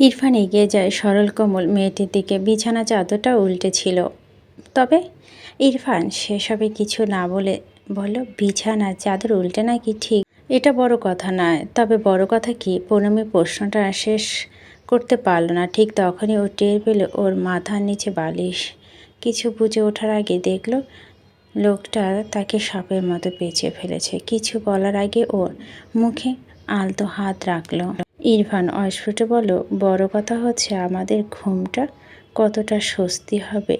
ইরফান এগিয়ে যায় সরল কোমল মেয়েটির দিকে। বিছানা চাদরটা উল্টে ছিল। তবে ইরফান সেসবে কিছু না বলে বলল, বিছানা চাদর উল্টে নাকি ঠিক? এটা বড় কথা নয়। তবে বড় কথা কি? পূর্ণমী প্রশ্নটা শেষ করতে পারল না। ঠিক তখনই ও টের পেল ওর মাথার নিচে বালিশ। কিছু বুঝে ওঠার আগে দেখল, লোকটা তাকে সাপের মতো পেঁচিয়ে ফেলেছে। কিছু বলার আগে ওর মুখে আলতো হাত রাখল। ইরফান, অস্ফুটে বলো বড় কথা হচ্ছে আমাদের ঘুমটা কতটা স্বস্তি হবে।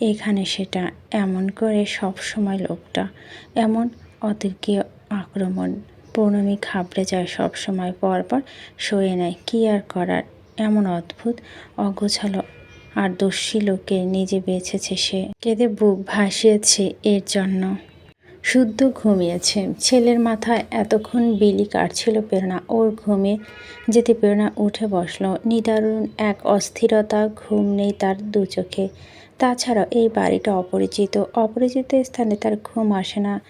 এখানে সেটা এমন করে সব সময় লোকটা এমন অতর্কীয় আক্রমণ। পৌর্ণমী খাবড়ে যায় সব সময়, পরপর সয়ে নেয়। কী আর করার? এমন অদ্ভুত, অগোছালো আর দস্যি লোকে নিজে বেঁচেছে সে। কেঁদে বুক ভাসিয়েছে এর জন্য। শুদ্ধ ঘুমিয়েছে। ছেলের মাথায় এতক্ষণ বিলি কাটছিল প্রেরণা। ওর ঘুমে যেতে প্রেরণা উঠে বসল। নিদারুণ এক অস্থিরতা ঘুম নেই তার দু চোখে। তাছাড়া এই বাড়িটা অপরিচিত। অপরিচিত স্থানে তার ঘুম আসে না।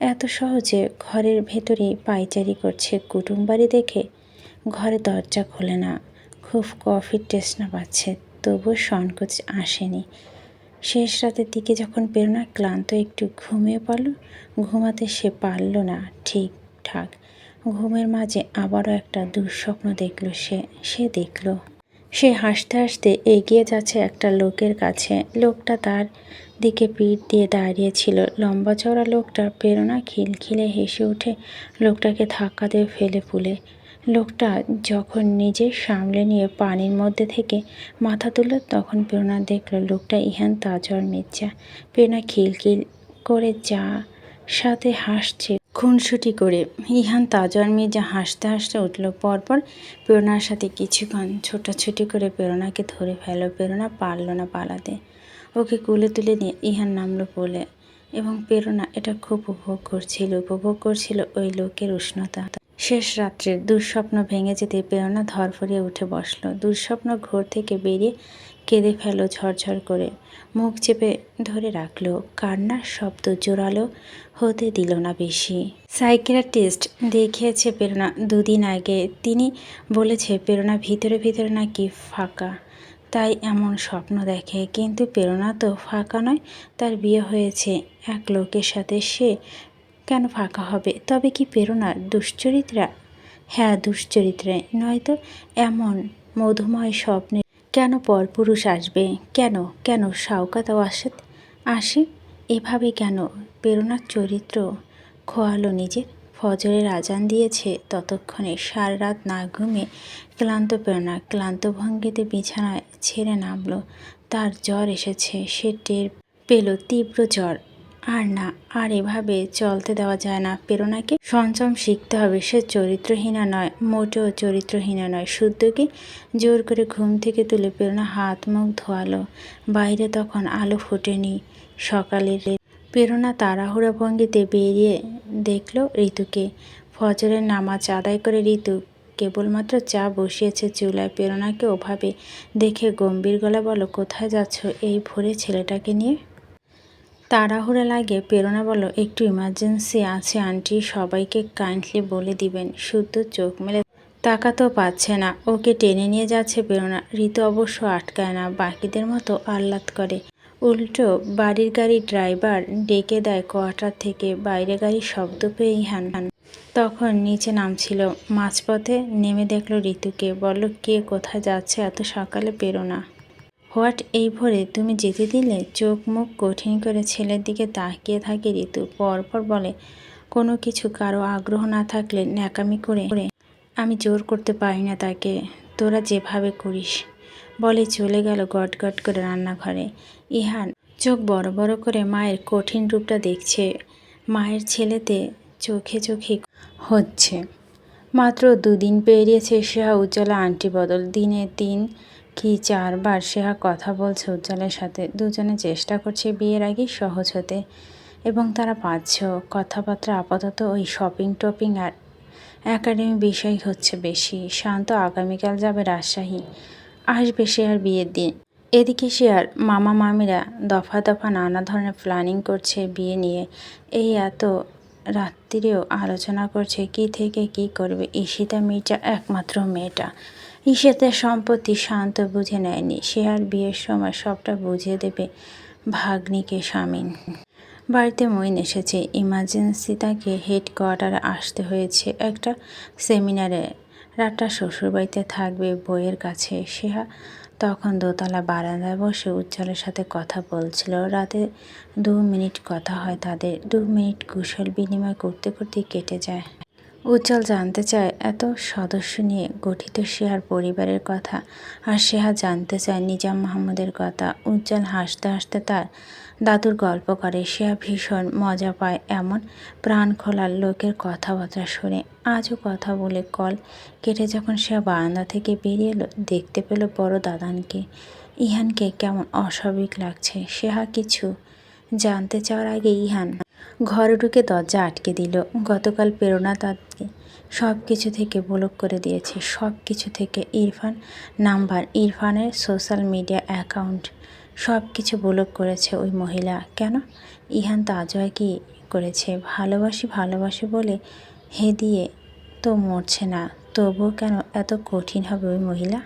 এত সহজে ঘরের ভেতরেই পাইচারি করছে কুটুম বাড়ি দেখে। ঘরে দরজা খোলে না। খুব কফির টেস্টনা পাচ্ছে, তবুও সংকোচ আসেনি। শেষ রাতের দিকে যখন প্রেরণা ক্লান্ত একটু ঘুমিয়ে পড়ল, ঘুমাতে সে পারল না ঠিকঠাক। ঘুমের মাঝে আবারও একটা দুঃস্বপ্ন দেখল সে সে দেখল। সে হাসতে হাসতে এগিয়ে যাচ্ছে একটা লোকের কাছে। লোকটা তার দিকে পিঠ দিয়ে দাঁড়িয়েছিল লম্বা চড়া লোকটা প্রেরণা খিলখিলে হেসে উঠে লোকটাকে ধাক্কা দিয়ে ফেলে পুলে। লোকটা যখন নিজে সামলে নিয়ে পানির মধ্যে থেকে মাথা তুলল, তখন প্রেরণা দেখল লোকটা ইহান তাজর মির্জা। প্রেরণা খিলখিল করে যা সাথে হাসছে। খুনসুটি করে ইহান তাজর মির্জা হাসতে হাসতে উঠল। পরপর প্রেরণার সাথে কিছুক্ষণ ছোটাছুটি করে প্রেরণাকে ধরে ফেল প্রেরণা পারল না পালাতে। ওকে কুলে তুলে নিয়ে ইহান নামলো বলে এবং প্রেরণা এটা খুব উপভোগ করছিল। উপভোগ করছিল ওই লোকের উষ্ণতা। শেষ রাত্রের দুঃস্বপ্ন ভেঙে যেতে প্রেরণা ধরফরিয়ে উঠে বসল। দুঃস্বপ্ন ঘোর থেকে বেরিয়ে কেঁদে ফেলো ঝরঝর করে। মুখ চেপে ধরে রাখল। কান্নার শব্দ জোরালো হতে দিল না বেশি। সাইকিয়াট্রিস্ট দেখিয়েছে প্রেরণা দুদিন আগে। তিনি বলেছে, প্রেরণা ভিতরে ভিতরে নাকি ফাঁকা। তাই এমন স্বপ্ন দেখে। কিন্তু প্রেরণা তো ফাঁকা নয়, তার বিয়ে হয়েছে এক লোকের সাথে। সে কেন ফাঁকা হবে? তবে কি প্রেরণা? দুশ্চরিত্রা? হ্যাঁ দুশ্চরিত্রে। নয়তো এমন মধুময় স্বপ্নে কেন পরপুরুষ আসবে? কেন? কেন শাওকাত আসে আসে? এভাবে কেন? প্রেরণার চরিত্র খোয়ালো নিজের। ফজরের আজান দিয়েছে। ততক্ষণে সার রাত না ঘুমে ক্লান্ত প্রেরণা, ক্লান্ত ভঙ্গিতে বিছানায় ছেড়ে নামলো। তার জ্বর এসেছে। সে টের পেল তীব্র জ্বর। আর না, আর এভাবে চলতে দেওয়া যায় না। প্রেরণাকে সঞ্চম শিখতে হবে। সে চরিত্রহীনা নয়, মোটেও চরিত্রহীনা নয়। শুদ্ধকে জোর করে ঘুম থেকে তুলে প্রেরণা হাত মুখ ধোয়ালো। বাইরে তখন আলো ফোটেনি। সকালের প্রেরণা তাড়াহুড়া ভঙ্গিতে বেরিয়ে দেখল ঋতুকে। ফজরের নামাজ আদায় করে ঋতু কেবলমাত্র চা বসিয়েছে চুলায়। প্রেরণাকে ওভাবে দেখে গম্ভীর গলা বলো, কোথায় যাচ্ছ এই ভোরে ছেলেটাকে নিয়ে? তাড়াহুড়া লাগে প্রেরণা বলো, একটু ইমার্জেন্সি আছে আন্টি সবাইকে কাইন্ডলি বলে দিবেন। শুদ্ধ চোখ মেলে তাকাতেও পাচ্ছে না। ওকে টেনে নিয়ে যাচ্ছে প্রেরণা। ঋতু অবশ্য আটকায় না, বাকিদের মতো আহ্লাদ করে। উল্টো, বাড়ির গাড়ি ড্রাইভার ডেকে দেয় কোয়ার্টার থেকে, বাইরে গাড়ির শব্দ পেয়ে ইহান তখন নিচে নামছিল, মাঝপথে নেমে দেখল ঋতুকে। বলল, কে কোথায় যাচ্ছে এত সকালে প্রেরণা? হোয়াট, এই ভোরে তুমি যেতে দিলে? চোখ মুখ কঠিন করে ছেলের দিকে তাকিয়ে থাকে ঋতু। পরপর বলে, কোনো কিছু কারও আগ্রহ না থাকলে ন্যাকামি করে। আমি জোর করতে পারি না তাকে। তোরা যেভাবে করিস। বলে চলে গেল গট গট করে রান্নাঘরে। ইহান চোখ বড় বড় করে মায়ের কঠিন রূপটা দেখছে। মায়ের ছেলেতে চোখে চোখে হচ্ছে। মাত্র দুদিন পেরিয়েছে সেহা উজ্জ্বলা আন্টি বদল। দিনে দিন কি চারবার সেহা কথা বলছে উজ্জ্বলের সাথে। দুজনে চেষ্টা করছে বিয়ের আগে সহজ হতে। এবং তারা পাচ্ছ কথাবার্তা আপাতত ওই শপিং টপিং আর একাডেমি বিষয় হচ্ছে বেশি। শান্ত আগামীকাল যাবে রাজশাহী। আসবে সে আর বিয়ের দিন। এদিকে সে আর মামা, মামিরা দফা দফা নানা ধরনের প্ল্যানিং করছে বিয়ে নিয়ে। এই এত রাত্রিরেও আলোচনা করছে কি থেকে কি করবে ঈশিতা মির্জা একমাত্র মেয়েটা। ঈশাতের সম্পত্তি শান্ত বুঝে নেয়নি। সে আর বিয়ের সময় সবটা বুঝিয়ে দেবে ভাগ্নিকে স্বামীন বাড়িতে মইন এসেছে। ইমার্জেন্সি তাকে হেড হেডকোয়ার্টারে আসতে হয়েছে। একটা সেমিনারে। রাতটা শ্বশুরবাড়িতে থাকবে বইয়ের কাছে। সেহা তখন দোতলা বারান্দায় বসে উজ্জ্বলের সাথে কথা বলছিল। রাতে দু মিনিট কথা হয় তাদের। দু মিনিট কুশল বিনিময় করতে করতে কেটে যায়। উজ্জ্বল জানতে চায় এত সদস্য নিয়ে গঠিত শেহার পরিবারের কথা, আর সেহা জানতে চায় নিজাম মাহমুদের কথা। উজ্জ্বল হাসতে হাসতে তার দাদুর গল্প করে। সেহা ভীষণ মজা পায় এমন প্রাণ খোলার লোকের কথাবার্তা শুনে। আজও কথা বলে কল কেটে যখন সেহা বারান্দা থেকে বেরিয়ে এলো, দেখতে পেল বড় দাদানকে। ইহানকে কেমন অস্বাভাবিক লাগছে। সেহা কিছু জানতে চাওয়ার আগে ইহান ঘরে ঢুকে দরজা আটকে দিল। গতকাল প্রেরণা তাকে সব কিছু থেকে ব্লক করে দিয়েছে। সব কিছু থেকে ইরফান নাম্বার, ইরফানের সোশ্যাল মিডিয়া অ্যাকাউন্ট সব কিছু ব্লক করেছে ওই মহিলা। কেন? ইহান তাজয় কি করেছে। ভালোবাসি ভালোবাসি বলে হে দিয়ে তো মরছে না। তবুও কেন এত কঠিন হবে ওই মহিলা?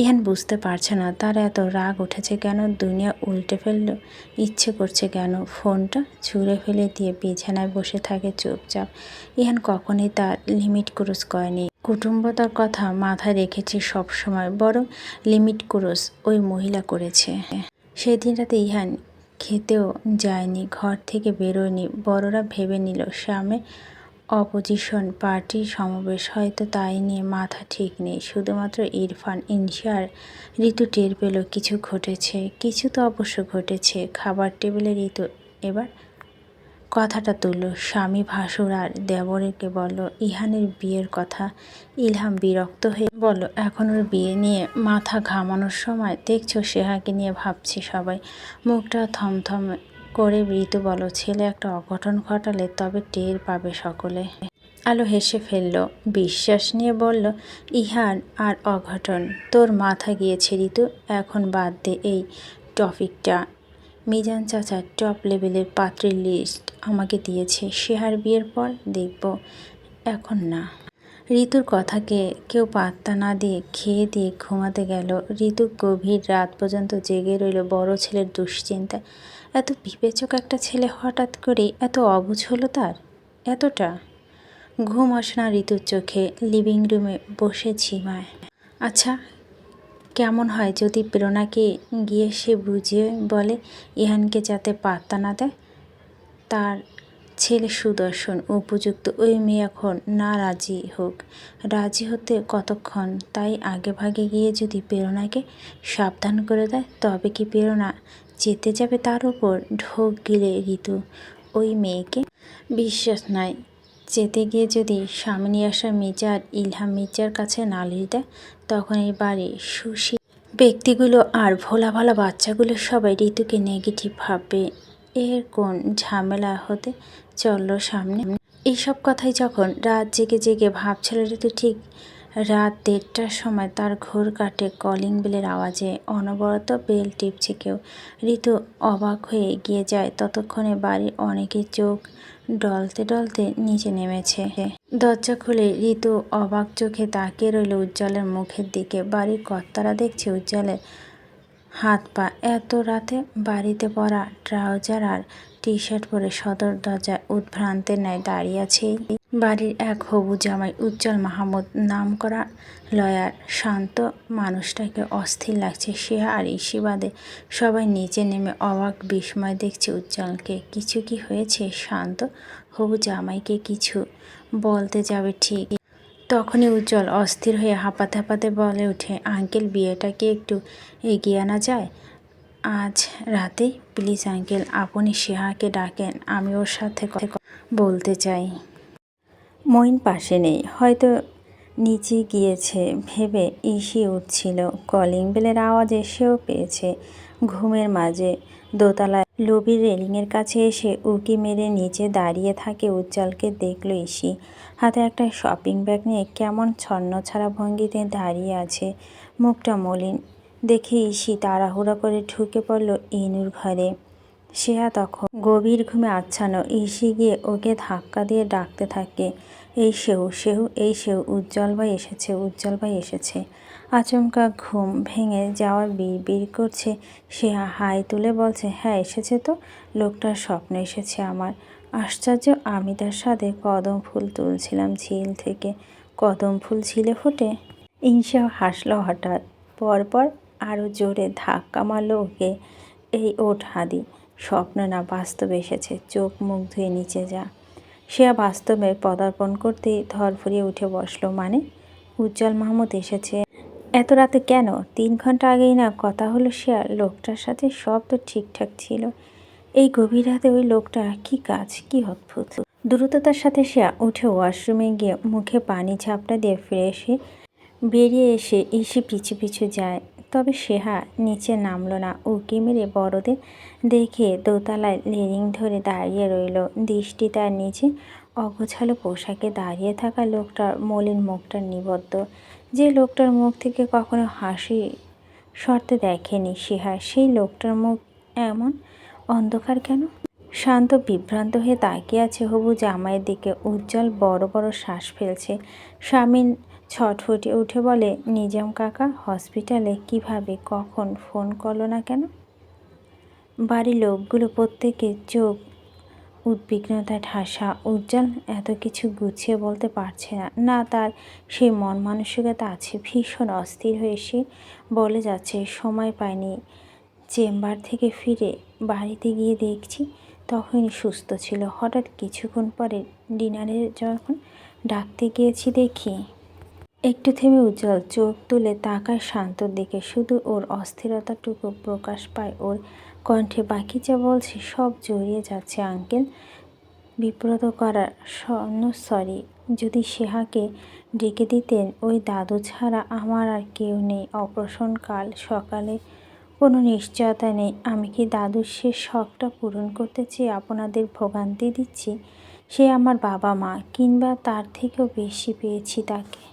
ইহান বুঝতে পারছে না, তার এত রাগ উঠেছে কেন, দুনিয়া উল্টে ফেলল, ইচ্ছে করছে কেন? ফোনটা ছুঁড়ে ফেলে দিয়ে বিছানায় বসে থাকে চুপচাপ। ইহান কখনই তার লিমিট ক্রস করেনি। কুটুম্বতার কথা মাথায় রেখেছে সবসময় বরং লিমিট ক্রস ওই মহিলা করেছে। সেদিন রাতে ইহান খেতেও যায়নি, ঘর থেকে বেরোয়নি, বড়রা ভেবে নিল সামনে অপোজিশন পার্টি সমাবেশ হয়তো তাই নিয়ে মাথা ঠিক নেই। শুধুমাত্র ইরফান ইনশিয়ার ঋতু টের পেল কিছু ঘটেছে। কিছু তো অবশ্য ঘটেছে। খাবার টেবিলে ঋতু এবার কথাটা তুলল। স্বামী ভাসুর আর দেবরকে বলল, ইহানের বিয়ের কথা। ইলহাম বিরক্ত হয়ে বলল, এখন ওর বিয়ে নিয়ে মাথা ঘামানোর সময় দেখছ সেহাকে নিয়ে ভাবছি সবাই। মুখটা থমথম করে ঋতু বলো, ছেলে, একটা অঘটন ঘটালে তবে টের পাবে সকলে। আলো হেসে ফেলল, বিশ্বাস নিয়ে বলল ইহান আর অঘটন। তোর মাথা গিয়েছে, ঋতু। এখন বাদ দে এই টপিকটা মিজান চাচা টপ লেভেলের পাত্রের লিস্ট আমাকে দিয়েছে। শেহার বিয়ের পর দেখব, এখন না। ঋতুর কথাকে কেউ পাত্তা না দিয়ে খেয়ে দিয়ে ঘুমাতে গেল। ঋতু গভীর রাত পর্যন্ত জেগে রইল বড় ছেলের দুশ্চিন্তায়। এত বিবেচক একটা ছেলে হঠাৎ করে এত অবুঝ হলো তার? এতটা? ঘুম আসে না ঋতুর চোখে লিভিং রুমে বসে ঝিমায়। আচ্ছা কেমন হয় যদি প্রেরণাকে গিয়ে সে বুঝিয়ে বলে, ইহানকে যাতে পাত্তা না দেয়? তার ছেলে সুদর্শন, উপযুক্ত ওই মেয়ে এখন না রাজি হোক। রাজি হতে কতক্ষণ? তাই আগে ভাগে গিয়ে যদি প্রেরণাকে সাবধান করে দেয়, তবে কি প্রেরণা যেতে যাবে তার উপর ঢোক গিলে ঋতু। ওই মেয়েকে বিশ্বাস নাই। যেতে গিয়ে যদি সামনে আসা মির্জার ইলহাম মির্জার কাছে নালিশ দেয়, তখন এই বাড়ির সুশী ব্যক্তিগুলো আর ভোলা ভালা বাচ্চাগুলো সবাই ঋতুকে নেগেটিভ ভাববে। এর কোন ঝামেলা হতে চলল সামনে? এইসব কথাই যখন রাত জেগে জেগে ভাবছিল ঋতু, ঠিক রাত দেড়টার সময় তার ঘোর কাটে কলিং বেলের আওয়াজে। অনবরত বেল টিপছে কেউ। ঋতু অবাক হয়ে এগিয়ে যায়। ততক্ষণে বাড়ির অনেকে চোখ ডলতে ডলতে নিচে নেমেছে। দরজা খুলে ঋতু অবাক চোখে তাকিয়ে রইল উজ্জ্বলের মুখের দিকে। বাড়ির কর্তারা দেখছে উজ্জ্বলের হাত পা। এত রাতে বাড়িতে পরা ট্রাউজার আর টি শার্ট পরে সদর দরজায় উদ্ভ্রান্তের ন্যায় দাঁড়িয়ে আছে। বাড়ির এক হবু জামাই উজ্জ্বল মাহমুদ নাম করা লয়ার। শান্ত মানুষটাকে অস্থির লাগছে। সে আর ইসিবাদে সবাই নিচে নেমে অবাক বিস্ময় দেখছে উজ্জ্বলকে। কিছু কি হয়েছে? শান্ত হবু জামাইকে কিছু বলতে যাবে ঠিক। তখনই উজ্জ্বল অস্থির হয়ে হাঁপাতে হাঁপাতে বলে ওঠে, আঙ্কেল, বিয়েটা কি একটু এগিয়ে আনা যায়? আজ রাতে প্লিজ আঙ্কেল, আপনি সেহাকে ডাকেন, আমি ওর সাথে বলতে চাই। মইন পাশে নেই। হয়তো নিচে গিয়েছে। ভেবে ইসি উঠছিল। কলিং বেলের আওয়াজ এসেও পেয়েছে। ঘুমের মাঝে দোতলায় লবির রেলিংয়ের কাছে এসে উকি মেরে নিচে দাঁড়িয়ে থাকে উজ্জ্বলকে দেখল ইসি হাতে একটা শপিং ব্যাগ নিয়ে কেমন ছন্ন ছাড়া ভঙ্গিতে দাঁড়িয়ে আছে। মুখটা মলিন। দেখে ইসি তাড়াহুড়া করে ঢুকে পড়ল ইনুর ঘরে। সেয়া তখন গভীর ঘুমে আচ্ছানো ইসি গিয়ে ওকে ধাক্কা দিয়ে ডাকতে থাকে। এই সেও সেও এই সেও উজ্জ্বল ভাই এসেছে, উজ্জ্বল ভাই এসেছে। আচমকা ঘুম ভেঙে যাওয়ার বিড় বিড় করছে সে হাই তুলে বলছে হ্যাঁ এসেছে তো। লোকটার স্বপ্ন এসেছে আমার। আশ্চর্য, আমি তার সাথে কদম ফুল তুলছিলাম ঝিল থেকে। কদম ফুল ছিলে ফোটে? ইনসা হাসলো হঠাৎ। পরপর আরও জোরে ধাক্কা মারল ওকে। এই ওঠ, হাদি। স্বপ্ন না, বাস্তবে এসেছে। চোখ মুখ ধুয়ে নিচে যা। সে বাস্তবে পদার্পণ করতেই ধরফরিয়ে উঠে বসল। মানে উজ্জ্বল মাহমুদ এসেছে। এত রাতে কেন? তিন ঘণ্টা আগেই না কথা হলো শেয়ার লোকটার সাথে? সব তো ঠিকঠাক ছিল। এই গভীর রাতে ওই লোকটা কি কাজ, কি অদ্ভুত। দ্রুততার সাথে সে উঠে ওয়াশরুমে গিয়ে মুখে পানি ঝাপটা দিয়ে ফ্রেশ হয়ে বেরিয়ে এসে ইসে পিছু পিছু যায়। তবে সেহা নিচে নামলো না। উকি মেরে বড়দের দেখে দোতলায় লেরিং ধরে দাঁড়িয়ে রইল। দৃষ্টি তার নিচে, অগোছালো পোশাকে দাঁড়িয়ে থাকা লোকটার মলিন মুখটা নিবদ্ধ। যে লোকটার মুখ থেকে কখনো হাসি শর্তে দেখেনি সেহা। সেই লোকটার মুখ এমন অন্ধকার কেন? শান্ত, বিভ্রান্ত হয়ে তাকিয়ে আছে হবু জামাইয়ের দিকে। উজ্জ্বল বড় বড় শ্বাস ফেলছে। স্বামীন ছটফটে উঠে বলে, নিজাম কাকা, হসপিটালে কীভাবে, কখন ফোন করল না কেন? বাড়ির লোকগুলো প্রত্যেকে চোখ উদ্বিগ্নতায় ঠাসা, উজ্জ্বল, এত কিছু গুছিয়ে বলতে পারছে না। না, তার সেই মন মানসিকতা আছে, ভীষণ অস্থির হয়ে সে বলে যাচ্ছে, সময় পায়নি চেম্বার থেকে ফিরে বাড়িতে গিয়ে দেখছি, তখনই সুস্থ ছিল। হঠাৎ কিছুক্ষণ পরে ডিনারে যখন ডাকতে গিয়েছি দেখি একটু থেমে উজ্জ্বল চোখ তুলে তাকায় শান্তর দিকে। শুধু ওর অস্থিরতাটুকু প্রকাশ পায় ওর কণ্ঠে। বাকি যা বলছে সব জড়িয়ে যাচ্ছে আঙ্কেল। বিব্রত করার স্বর্ণ সরি যদি সেহাকে ডেকে দিতেন, ওই দাদু ছাড়া আমার আর কেউ নেই। অপারেশন কাল সকালে কোনো নিশ্চয়তা নেই। আমি কি দাদুর সে শখটা পূরণ করতে চেয়ে আপনাদের ভোগান্তি দিচ্ছি? সে আমার বাবা মা, কিংবা তার থেকেও বেশি পেয়েছি তাকে।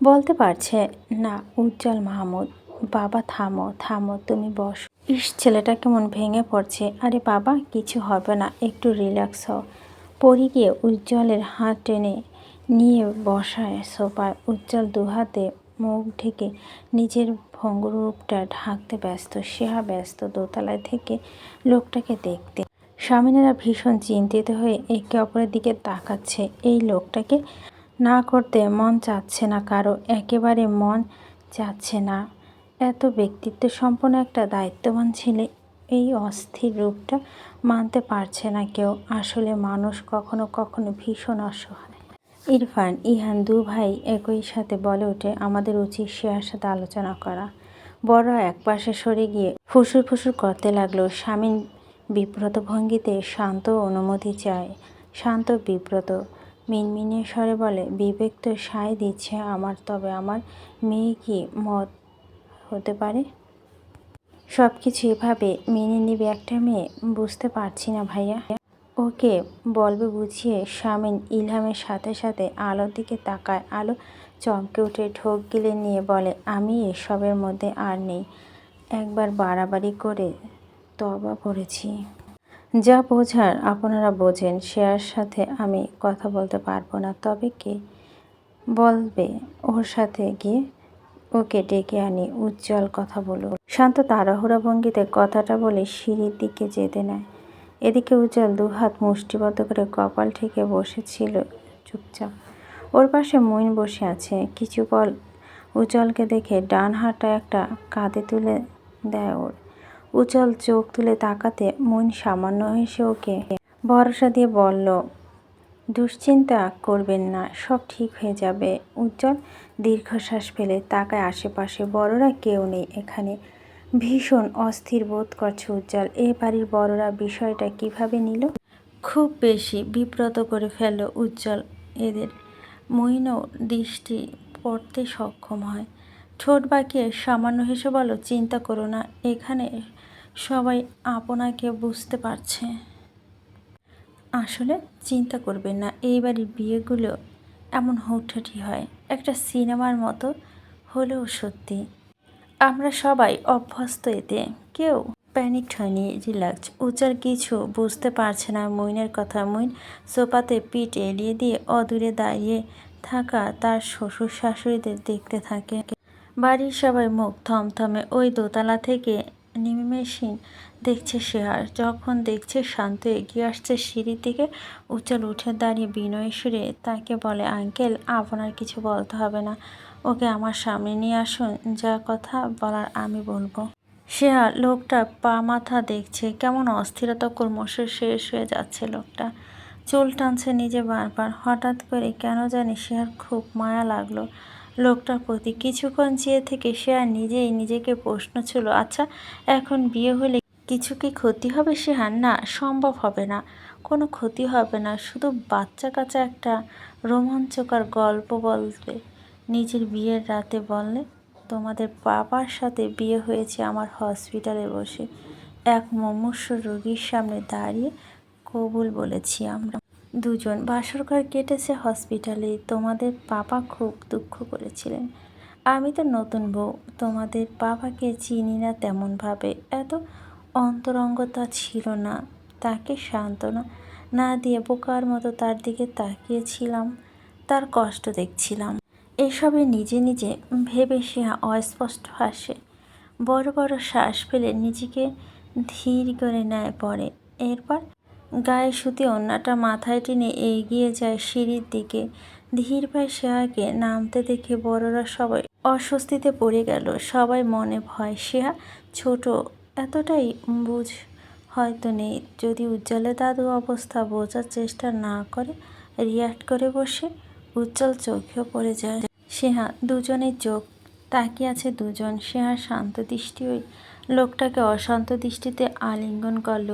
বলতে পারছে, না, উজ্জ্বল মাহমুদ, বাবা, থামো থামো, তুমি বস। ইস, ছেলেটা কেমন ভেঙে পড়ছে। আরে বাবা, কিছু হবে না, একটু রিল্যাক্স হও। পরি গিয়ে উজ্জ্বলের হাত টেনে নিয়ে বসায় সোফায়। উজ্জ্বল দুহাতে মুখ ঢেকে নিজের ভঙ্গুরূপটা ঢাকতে ব্যস্ত, সেহা ব্যস্ত দোতলায় থেকে লোকটাকে দেখতে। স্বামীনেরা ভীষণ চিন্তিত হয়ে একে অপরের দিকে তাকাচ্ছে। এই লোকটাকে না করতে মন চাচ্ছে না কারও, একেবারে মন চাচ্ছে না। এত ব্যক্তিত্ব সম্পন্ন একটা দায়িত্ববান ছেলে, এই অস্থির রূপটা মানতে পারছে না কেউ। আসলে মানুষ কখনো কখনো ভীষণ অসহায়। ইরফান, ইহান দু ভাই একই সাথে বলে ওঠে, আমাদের উচিত শেয়ার সাথে আলোচনা করা। বড় এক পাশে সরে গিয়ে ফুসুর ফুসুর করতে লাগল। স্বামীন বিব্রত ভঙ্গিতে শান্ত অনুমতি চায়, শান্ত বিব্রত। মিনমিনে স্বরে বলে, বিবেক তো সায় দিচ্ছে আমার, তবে আমার মেয়ে কি মত হতে পারে? সব কিছু এভাবে মেনে নিবে একটা মেয়ে, বুঝতে পারছি না ভাইয়া। ওকে বলবে বুঝিয়ে স্বামীন ইলহামের সাথে সাথে আলোর দিকে তাকায়, আলো চমকে উঠে ঢোক গিলে নিয়ে বলে, আমি এসবের মধ্যে আর নেই। একবার বাড়াবাড়ি করে তবা করেছি। যা বোঝার আপনারা বোঝেন শেয়ার সাথে আমি কথা বলতে পারব না। তবে কে বলবে? ওর সাথে গিয়ে ওকে ডেকে আনি, উজ্জ্বল কথা বলো শান্ত তাড়াহুড়া ভঙ্গিতে কথাটা বলে সিঁড়ির দিকে যেতে নেয়। এদিকে উজ্জ্বল দুহাত মুষ্টিবদ্ধ করে কপাল ঠেকে বসেছিল চুপচাপ। ওর পাশে মইন বসে আছে। কিছু পল উজ্জ্বলকে দেখে ডান হাতটা একটা কাঁধে তুলে দেয় ওর। উজ্জ্বল চোখ তুলে তাকাতে মইন সামান্য হেসে ওকে ভরসা দিয়ে বলল, দুশ্চিন্তা করবেন না, সব ঠিক হয়ে যাবে। উজ্জ্বল দীর্ঘশ্বাস ফেলে তাকায় আশেপাশে। বড়রা কেউ নেই এখানে। ভীষণ অস্থির বোধ করছে উজ্জ্বল। এ বাড়ির বড়রা বিষয়টা কীভাবে নিল? খুব বেশি বিব্রত করে ফেলল উজ্জ্বল। এদের মইনও দৃষ্টি পড়তে সক্ষম হয়। ঠোঁট বাঁকিয়ে সামান্য হেসে বলো চিন্তা করো না, এখানে সবাই আপনাকে বুঝতে পারছে। আসলে চিন্তা করবেন না, এই বাড়ির বিয়েগুলো এমন হুটহাটি হয়, একটা সিনেমার মতো হলেও সত্যি। আমরা সবাই অভ্যস্ত এতে, কেউ প্যানিকড হয়নি রিল্যাক্স উজ্জ্বল কিছু বুঝতে পারছে না, মইনের কথা। মইন সোফাতে পিঠ এলিয়ে দিয়ে অদূরে দাঁড়িয়ে থাকা তার শ্বশুর শাশুড়িদের দেখতে থাকে। বাড়ির সবাই মুখ থমথমে ওই দোতলা থেকে নিমেষহীন দেখছে শেহার যখন দেখছে শান্ত এগিয়ে আসছে সিঁড়ির দিকে, উজ্জ্বল উঠে দাঁড়িয়ে বিনয় সুরে তাকে বলে, আঙ্কেল, আপনার কিছু বলতে হবে না। ওকে আমার সামনে নিয়ে আসুন। যা কথা বলার আমি বলব। শেহার লোকটা পা মাথা দেখছে, কেমন অস্থিরতা ক্রমশ শেষ হয়ে যাচ্ছে লোকটা। চুল টানছে নিজে বারবার। হঠাৎ করে কেন জানি শেহার খুব মায়া লাগল। লোকটার প্রতি কিছুক্ষণ চেয়ে থেকে সে আর নিজেই নিজেকে প্রশ্ন ছিল আচ্ছা এখন বিয়ে হলে কিছু কি ক্ষতি হবে শেহার না, সম্ভব হবে না, কোনো ক্ষতি হবে না, শুধু বাচ্চা কাচ্চা একটা রোমাঞ্চকর গল্প বলবে। নিজের বিয়ের রাতে বললে তোমাদের বাবার সাথে বিয়ে হয়েছে আমার হসপিটালে বসে, এক মুমূর্ষ রোগীর সামনে দাঁড়িয়ে কবুল বলেছি আমরা। দুজন বাসরঘর কেটেছে হসপিটালে তোমাদের পাপা খুব দুঃখ করেছিলেন। আমি তো নতুন বউ, তোমাদের বাবাকে চিনি না তেমনভাবে। এত অন্তরঙ্গতা ছিল না, তাকে সান্ত্বনা না দিয়ে বোকার মতো তার দিকে তাকিয়েছিলাম, তার কষ্ট দেখছিলাম। এসবে নিজে নিজে ভেবে সে অস্পষ্ট হাসে। বড় বড় শ্বাস ফেলে নিজেকে ধীর করে নেয় পরে। এরপর গায়ে সুতি অন্যটা মাথায় টেনে এগিয়ে যায় সিঁড়ির দিকে। ধীর ভাই শেহাকে নামতে দেখে বড়রা সবাই অস্বস্তিতে পড়ে গেল। সবাই মনে ভয় শেহা ছোট, এতটাই বুঝ হয়তো নেই। যদি উজ্জ্বলে দাদু অবস্থা বোঝার চেষ্টা না করে, রিয়াক্ট করে বসে উজ্জ্বল চোখেও পড়ে যায়। সেহা দুজনের চোখ তাকিয়ে আছে দুজন। সেহা শান্ত দৃষ্টি ওই লোকটাকে অশান্ত দৃষ্টিতে আলিঙ্গন করল।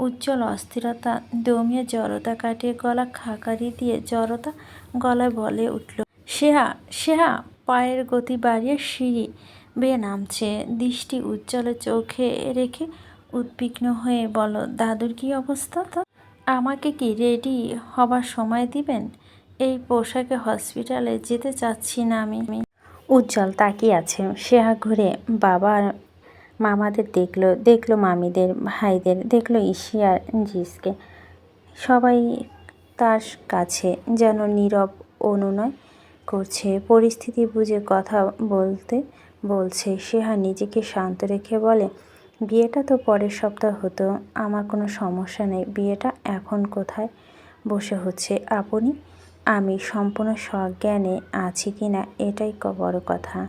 উজ্জ্বল অস্থিরতা, দমিয়ে জড়তা কাটিয়ে গলা খাকারি দিয়ে জড়তা গলায় বলে উঠল সেহা সেহা পায়ের গতি বাড়িয়ে সিঁড়ি বেয়ে নামছে। দৃষ্টি উজ্জ্বলে চোখে রেখে উদ্বিগ্ন হয়ে বলো দাদুর কি অবস্থা তো আমাকে কি রেডি হবার সময় দিবেন? এই পোশাকে হসপিটালে যেতে চাচ্ছি না আমি। উজ্জ্বল তাকিয়ে আছে। সেহা ঘুরে বাবা আর মামাদের দেখল দেখল মামিদের, ভাইদের, দেখল ইশিয়ার জিসকে। সবাই তার কাছে যেন নীরব অনুনয় করছে। পরিস্থিতি বুঝে কথা বলতে বলছে। সেহা নিজেকে শান্ত রেখে বলে, বিয়েটা তো পরের সপ্তাহ হতো, আমার কোনো সমস্যা নেই। বিয়েটা এখন কোথায় বসে হচ্ছে? আপনি, আমি সম্পূর্ণ সজ্ঞানে আছি কি না এটাই বড় কথা।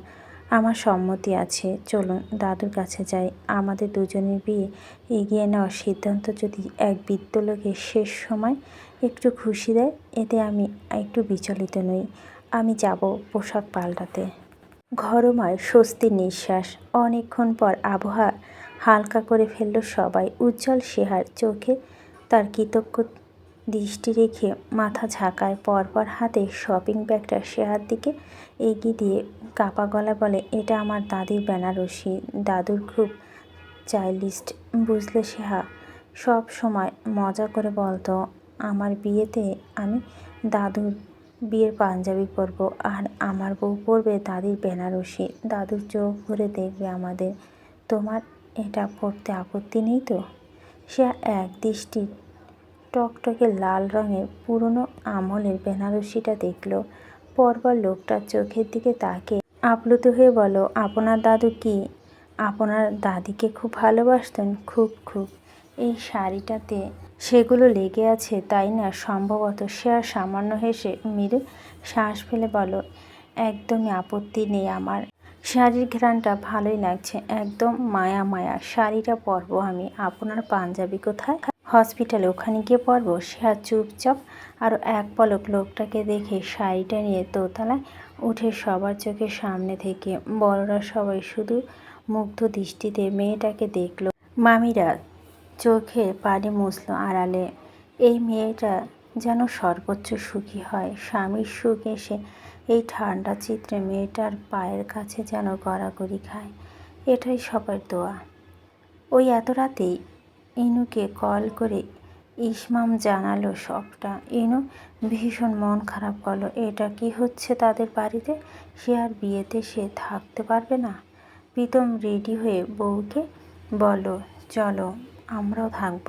আমার সম্মতি আছে। চলুন, দাদুর কাছে যাই। আমাদের দুজনের বিয়ে এগিয়ে নেওয়ার সিদ্ধান্ত যদি এক বৃদ্ধ লোকের শেষ সময় একটু খুশি দেয়, এতে আমি একটু বিচলিত নই। আমি যাব পোশাক পাল্টাতে। ঘরময় স্বস্তির নিঃশ্বাস। অনেকক্ষণ পর আবহাওয়া হালকা করে ফেলল সবাই। উজ্জ্বল শেহার চোখে তার কৃতজ্ঞ দৃষ্টি রেখে মাথা ঝাঁকায়, পরপর হাতে শপিং ব্যাগটা শেহার দিকে এগিয়ে দিয়ে কাপা গলা বলে, এটা আমার দাদির বেনারসি, দাদুর খুব চাইল্ডিস্ট বুঝলে সেহা সব সময় মজা করে বলতো, আমার বিয়েতে আমি দাদুর বিয়ের পাঞ্জাবি পরবো আর আমার বউ পরবে দাদির বেনারসি। দাদুর চোখ ভরে দেখবে আমাদের। তোমার এটা পড়তে আপত্তি নেই তো? সে এক দৃষ্টি টকটকে লাল রঙের পুরনো আমলের বেনারসিটা দেখল। পরপর লোকটার চোখের দিকে তাকে আপ্লুত হয়ে বলো আপনার দাদু কি? আপনার দাদিকে খুব ভালোবাসতেন, খুব খুব। এই শাড়িটাতে সেগুলো লেগে আছে, তাই না? সম্ভবত সে আর সামান্য হেসে মৃদু শ্বাস ফেলে বলো একদমই আপত্তি নেই আমার। শাড়ির ঘ্রাণটা ভালোই লাগছে, একদম মায়া মায়া। শাড়িটা পরবো আমি। আপনার পাঞ্জাবি কোথায়? হসপিটালে ওখানে গিয়ে পরবো সে আর চুপচাপ আরও এক পলক লোকটাকে দেখে শাড়িটা নিয়ে দোতলায় উঠে সবার চোখের সামনে থেকে বড়রা সবাই শুধু মুগ্ধ দৃষ্টিতে মেয়েটাকে দেখল। মামিরা চোখে পানি মুছল আড়ালে। এই মেয়েটা যেন সর্বোচ্চ সুখী হয়। স্বামীর সুখ এসে এই ঠান্ডা চিত্রে মেয়েটার পায়ের কাছে যেন গড়াগড়ি খায়। এটাই সবার দোয়া। ওই এত রাতেই ইনুকে কল করে ইসমাম জানালো সবটা। ইনু ভীষণ মন খারাপ করল, এটা কি হচ্ছে তাদের বাড়িতে? সে আর বিয়েতে সে থাকতে পারবে না? প্রীতম রেডি হয়ে বউকে বলো চলো, আমরাও থাকব।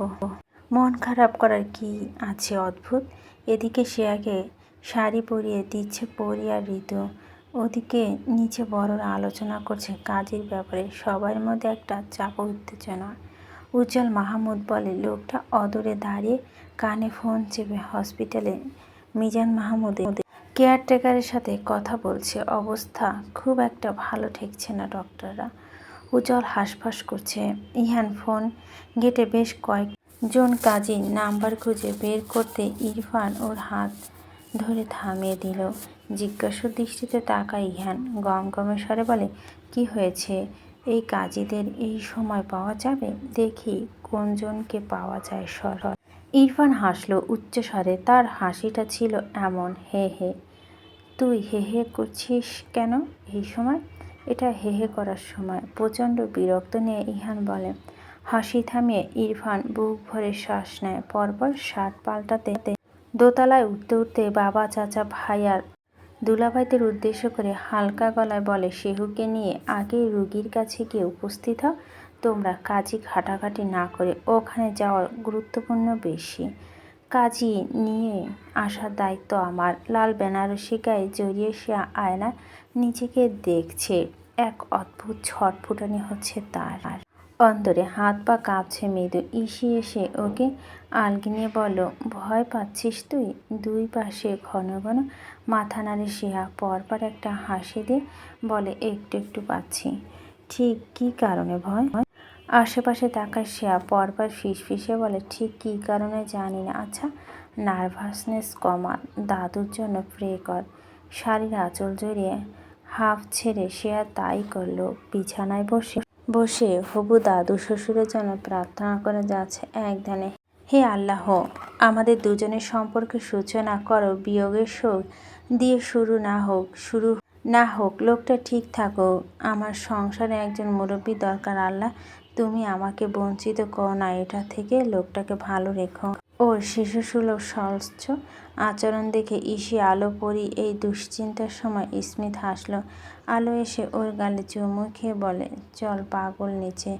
মন খারাপ করার কি আছে অদ্ভুত? এদিকে শ্রেয়াকে শাড়ি পরিয়ে দিচ্ছে পরি আর ঋতু। ওদিকে নিচে বড়রা আলোচনা করছে, কাজের ব্যাপারে সবার মধ্যে একটা চাপ উত্তেজনা। উজ্জ্বল মাহমুদ বলে, লোকটা অদূরে দাঁড়িয়ে কানে ফোন চেপে হসপিটালে মিজান মাহমুদের কেয়ারটেকারের সাথে কথা বলছে। অবস্থা খুব একটা ভালো ঠেকছে না ডক্টররা। উজ্জ্বল হাঁসফাঁস করছে। ইহান ফোন গেটে বেশ কয়েকজন কাজী নাম্বার খুঁজে বের করতে ইরফান ওর হাত ধরে থামিয়ে দিল। জিজ্ঞাসু দৃষ্টিতে তাকায় ইহান। গম গমের স্বরে বলে, কি হয়েছে? এই কাজীদের এই সময় পাওয়া যাবে? দেখি কোনজনকে পাওয়া যায় সরল। ইরফান হাসলো, উচ্চস্বরে, তার হাসিটা ছিল এমন, হে হে। তুই হে হে করছিস কেন এই সময়? এটা হে হে করার সময়। প্রচণ্ড বিরক্ত নিয়ে ইহান বলে, হাসি থামিয়ে ইরফান বুক ভরে শ্বাস নেয়। পরপর শার্ট পাল্টাতে দোতলায় উঠতে উঠতে বাবা, চাচা, ভাই আর দুলাভাইদের উদ্দেশ্য করে হালকা গলায় বলে, শেহুকে নিয়ে আগে রুগীর কাছে গিয়ে উপস্থিত হও তোমরা কাজী ঘাটাঘাটি না করে ওখানে যাওয়ার গুরুত্বপূর্ণ বেশি। কাজী নিয়ে আসার দায়িত্ব আমার। লাল বেনারসি গায়ে জড়িয়ে সে আয়না নিজেকে দেখছে। এক অদ্ভুত ছটফুটানি হচ্ছে তার। অন্তরে হাত পা কাঁপছে মৃদু। ইসি এসে ওকে আলগি বলো ভয় পাচ্ছিস তুই? দুই পাশে ঘন ঘন মাথা নাড়ে শিহা। পরপর একটা হাসি দিয়ে বলে, একটু একটু পাচ্ছি। ঠিক কি কারণে ভয়? আশেপাশে তাকায় শেয়া পরপর ফিসফিসে বলে, ঠিক কি কারণে জানি না। আচ্ছা নার্ভাসনেস কমা দাদুর জন্য প্রে কর। শাড়ির আঁচল জড়িয়ে হাফ ছেড়ে শেয়া তাই করল, বিছানায় বসে। বসে হবু দাদু শ্বশুরের জন্য প্রার্থনা করে যাচ্ছে এক ধ্যানে হে আল্লাহ, আমাদের দুজনের সম্পর্কে সূচনা করো, বিয়োগের শোক দিয়ে শুরু না হোক, শুরু না হোক, লোকটা ঠিক থাকো। আমার সংসারে একজন মুরব্বী দরকার, আল্লাহ, তুমি আমাকে বঞ্চিত করো না, এটা থেকে লোকটাকে ভালো রেখো। ওর শিশুসুলভ, স্বচ্ছ আচরণ দেখে ইসি আলো পরি এই দুশ্চিন্তার সময় স্মিত হাসলো। আলো এসে ওর গালে চুমু খেয়ে বলে, চল পাগল নিচে,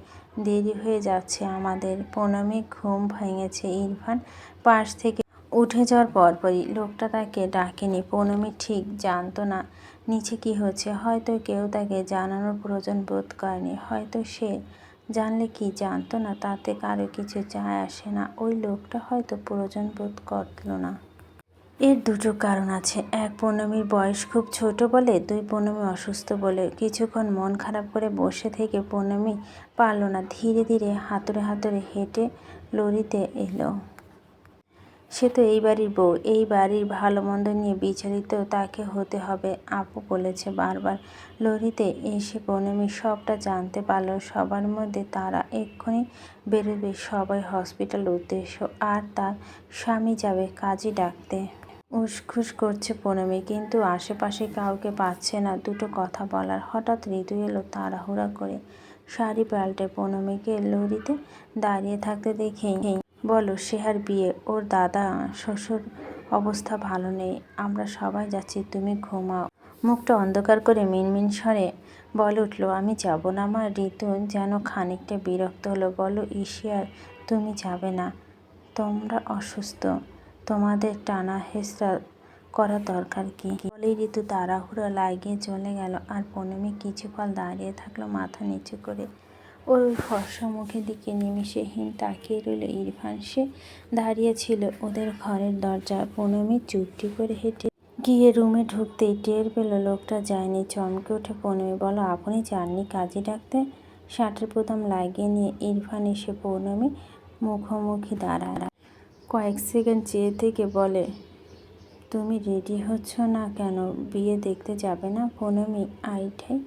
দেরি হয়ে যাচ্ছে আমাদের। পনমে ঘুম ভেঙেছে ইরফান পাশ থেকে উঠে যাওয়ার পরপরই। লোকটা তাকে ডাকেনি। পনমি ঠিক জানতো না নিচে কি হচ্ছে। হয়তো কেউ তাকে জানানোর প্রয়োজন বোধ করেনি। হয়তো সে জানলে কি জানতো না, তাতে কারও কিছু যায় আসে না। ওই লোকটা হয়তো প্রয়োজন বোধ করল না। এর দুটো কারণ আছে। এক পৌর্ণমীর বয়স খুব ছোট বলে, দুই পৌর্ণমী অসুস্থ বলে। কিছুক্ষণ মন খারাপ করে বসে থেকে পৌর্ণমী পারল না। ধীরে ধীরে হাতুড়ে হাতুড়ে হেঁটে লরিতে এলো। সে তো এই বাড়ির বউ। এই বাড়ির ভালো মন্দ নিয়ে বিচলিত তাকে হতে হবে, আপু বলেছে বারবার। লরিতে এসে পৌর্ণমী সবটা জানতে পারল। সবার মধ্যে তারা এক্ষুনি বেরোবে। সবাই হসপিটাল উদ্দেশ্য। আর তার স্বামী যাবে কাজী ডাকতে। উসখুস করছে পৌর্ণমী, কিন্তু আশেপাশে কাউকে পাচ্ছে না দুটো কথা বলার। হঠাৎ ঋতু এলো তাড়াহুড়া করে। শাড়ি পাল্টে পৌর্ণমীকে লরিতে দাঁড়িয়ে থাকতে দেখেই বলো সেহার বিয়ে, ওর দাদা, শ্বশুর অবস্থা ভালো নেই, আমরা সবাই যাচ্ছি, তুমি ঘুমাও। মুখটা অন্ধকার করে মিনমিন স্বরে বলে উঠল, আমি যাব না আমার ঋতু যেন খানিকটা বিরক্ত হলো। বলো, ইশিয়ার, তুমি যাবে না, তোমরা অসুস্থ। তোমাদের টানা হেসরা করা দরকার কি? বলেই ঋতু তাড়াহুড়ো লাগিয়ে চলে গেল আর পনমি কিছুকাল দাঁড়িয়ে থাকল মাথা নিচু করে। ওর ওই ফর্সা মুখের দিকে নিমিষেহীন তাকিয়ে রইল ইরফান। সে দাঁড়িয়েছিল ওদের ঘরের দরজা পনমি চুপটি করে হেঁটে গিয়ে রুমে ঢুকতেই টের পেল লোকটা যায়নি। চমকে ওঠে পৌর্ণমী বলো আপনি যাননি কাজে ডাকতে? শার্টের প্রথম লাগিয়ে নিয়ে ইরফান এসে পৌর্ণমী মুখোমুখি দাঁড়ায়। কয়েক সেকেন্ড চেয়ে থেকে বলে, তুমি রেডি হচ্ছ না কেন? বিয়ে দেখতে যাবে না? পৌর্ণমী আইঠাই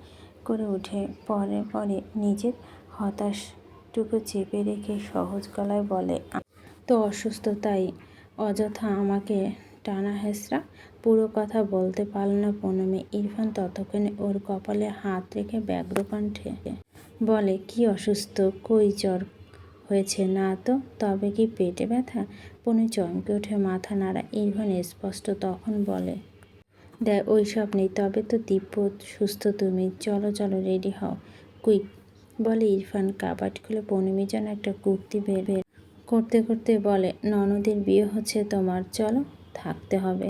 করে উঠে। পরে পরে নিজের হতাশটুকু চেপে রেখে সহজ গলায় বলে, তো অসুস্থ তাই? অযথা আমাকে টানা হেসরা পুরো কথা বলতে পারল না পনমে ইরফান ততক্ষণে ওর কপালে হাত রেখে ব্যগ্র কণ্ঠে বলে, কি অসুস্থ? কই জ্বর হয়েছে? না তো? তবে কি পেটে ব্যথা? পনি চমকে উঠে মাথা নাড়া। ইরফান স্পষ্ট তখন বলে দেয় ওই সব নেই, তবে তো দিব্য, সুস্থ তুমি। চলো চলো, রেডি হও। কুইক! বলে ইরফান কাবাট খুলে পনুমি যেন একটা কুর্তি বের বের করতে করতে বলে, ননদের বিয়ে হচ্ছে তোমার, চলো, থাকতে হবে।